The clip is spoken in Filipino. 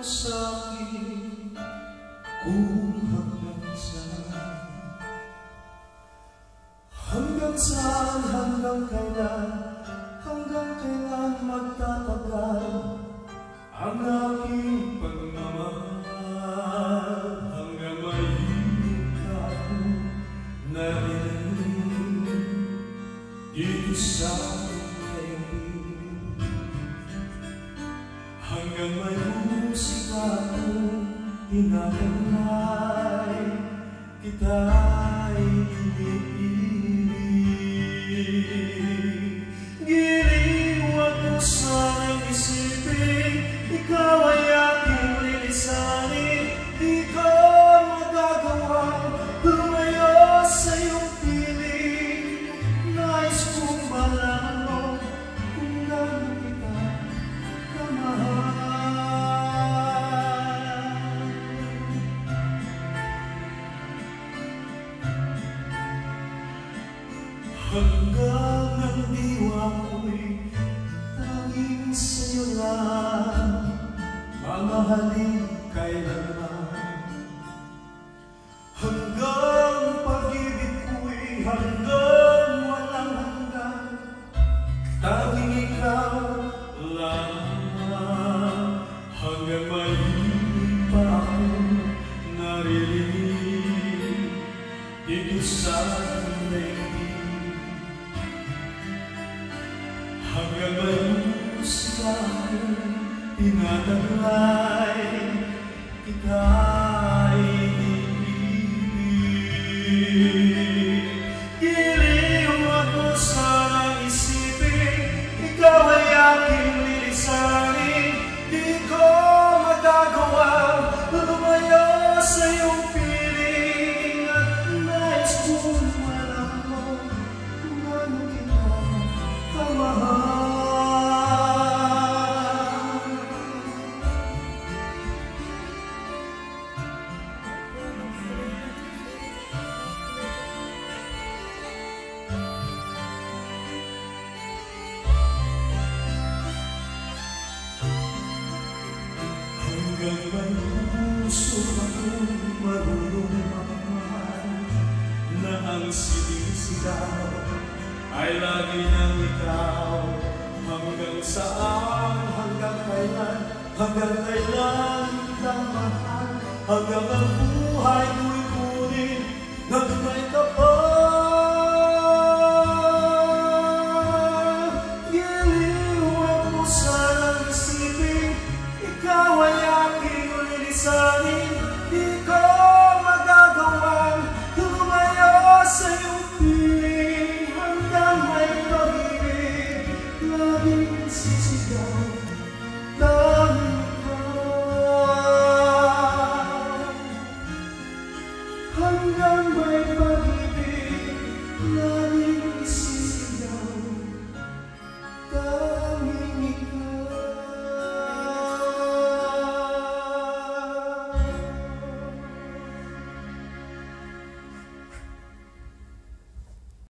sa'kin kung hanggang saan Hanggang saan, hanggang kailan Hanggang kailan magtatagal Ang aking pagmamahal Hanggang mahirap ka narinig Dito sa aking Hanggang may musika kong tinatanay Kita'y iniibig. Giliwag mo sanang isipin Ikaw Hanggang ang diwa ko'y tanging sa'yo lang. Mamahalin kailanman. Hanggang pag-ibig ko'y hanggang walang hanggan Tanging ikaw lang Hanggang may pa ako naririnig Dito sa Hanggang may musika akong Hanggang may puso akong marunong magmahal Na ang sinisigaw ay lagi ng ikaw Hanggang saan, hanggang kailan, hanggang kailan kita mahal. Hanggang ang buhay ko'y kunin ng may Hallelujah.